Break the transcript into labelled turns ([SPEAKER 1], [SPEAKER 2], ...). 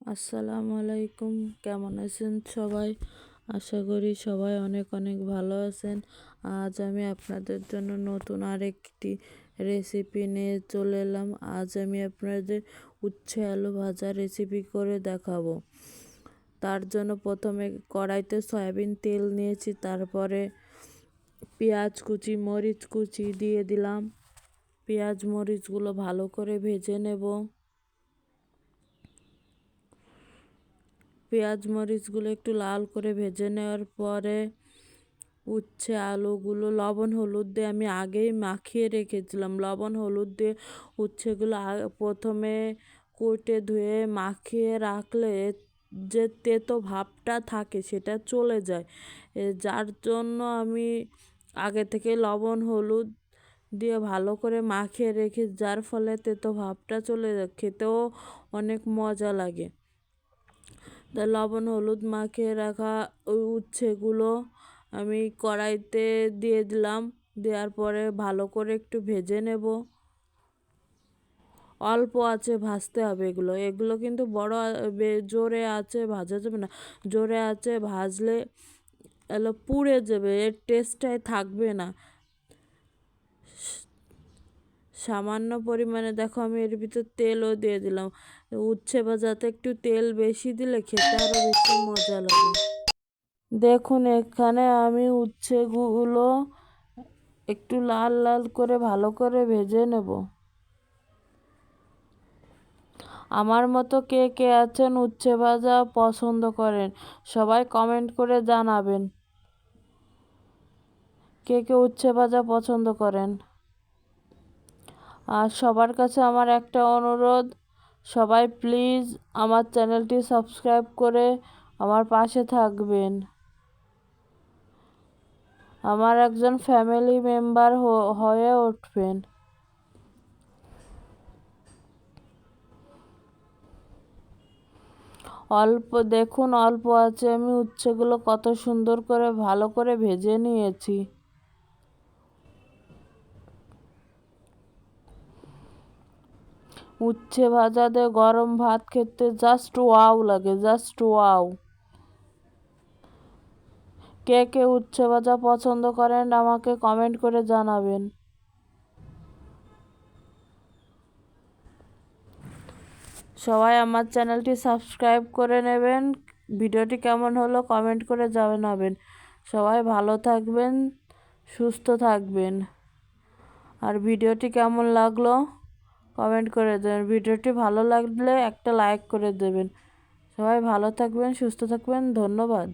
[SPEAKER 1] আসসালামু আলাইকুম। কেমন আছেন সবাই? আশা করি সবাই অনেক অনেক ভালো আছেন। আজ আমি আপনাদের জন্য নতুন আরেকটি রেসিপি নিয়ে চলে এলাম। আজ আমি আপনাদের উচ্ছে আলু ভাজা রেসিপি করে দেখাবো। তার জন্য প্রথমে কড়াইতে সয়াবিন তেল নিয়েছি, তারপরে পেঁয়াজ কুচি, মরিচ কুচি দিয়ে দিলাম। পেঁয়াজ, মরিচগুলো ভালো করে ভেজে নেব। পেঁয়াজ মরিচগুলো একটু লাল করে ভেজে নেওয়ার পরে উচ্ছে আলুগুলো, লবণ, হলুদ দিয়ে আমি আগেই মাখিয়ে রেখেছিলাম। লবণ, হলুদ দিয়ে উচ্ছেগুলো প্রথমে কুটে ধুয়ে মাখিয়ে রাখলে যে তেতো ভাবটা থাকে সেটা চলে যায়। যার জন্য আমি আগে থেকে লবণ, হলুদ দিয়ে ভালো করে মাখিয়ে রেখে, যার ফলে তেতো ভাবটা চলে যায়। খেতেও অনেক মজা লাগে। লবণ, হলুদ মাখিয়ে রাখা ওই উচ্ছেগুলো আমি কড়াইতে দিয়ে দিলাম। দেওয়ার পরে ভালো করে একটু ভেজে নেব। অল্প আছে, ভাজতে হবে এগুলো। এগুলো কিন্তু বড় জোরে আছে, ভাজা যাবে না। জোরে আছে, ভাজলে এলো পুড়ে যাবে, এর টেস্টটাই থাকবে না। সামান্য পরিমাণে, দেখো আমি এর ভিতর তেলও দিয়ে দিলাম। উচ্ছে ভাজাতে একটু তেল বেশি দিলে খেতে আরও বেশি মজা লাগে। দেখুন, এখানে আমি উচ্ছেগুলো একটু লাল লাল করে ভালো করে ভেজে নেব। আমার মতো কে কে আছেন উচ্ছে ভাজা পছন্দ করেন, সবাই কমেন্ট করে জানাবেন। কে কে উচ্ছে ভাজা পছন্দ করেন? আর সবার কাছে আমার একটা অনুরোধ, সবাই প্লিজ আমার চ্যানেলটি সাবস্ক্রাইব করে আমার পাশে থাকবেন। আমার একজন ফ্যামিলি মেম্বার হয়ে উঠবেন। অল্প, দেখুন, অল্প আছে, আমি উচ্ছেগুলো কত সুন্দর করে, ভালো করে ভেজে নিয়েছি। উচ্ছে ভাজা দিয়ে গরম ভাত খেতে জাস্ট ওয়াও লাগে জাস্ট ওয়াও কে কে উচ্ছে ভাজা পছন্দ করেন আমাকে কমেন্ট করে জানাবেন। সবাই আমার চ্যানেলটি সাবস্ক্রাইব করে নেবেন, ভিডিওটি কেমন হলো কমেন্ট করে জানাবেন। সবাই ভালো থাকবেন, সুস্থ থাকবেন। আর ভিডিওটি কেমন লাগল? কমেন্ট করে দেবেন। ভিডিওটি ভালো লাগলে একটা লাইক করে দেবেন। সবাই ভালো থাকবেন, সুস্থ থাকবেন, ধন্যবাদ।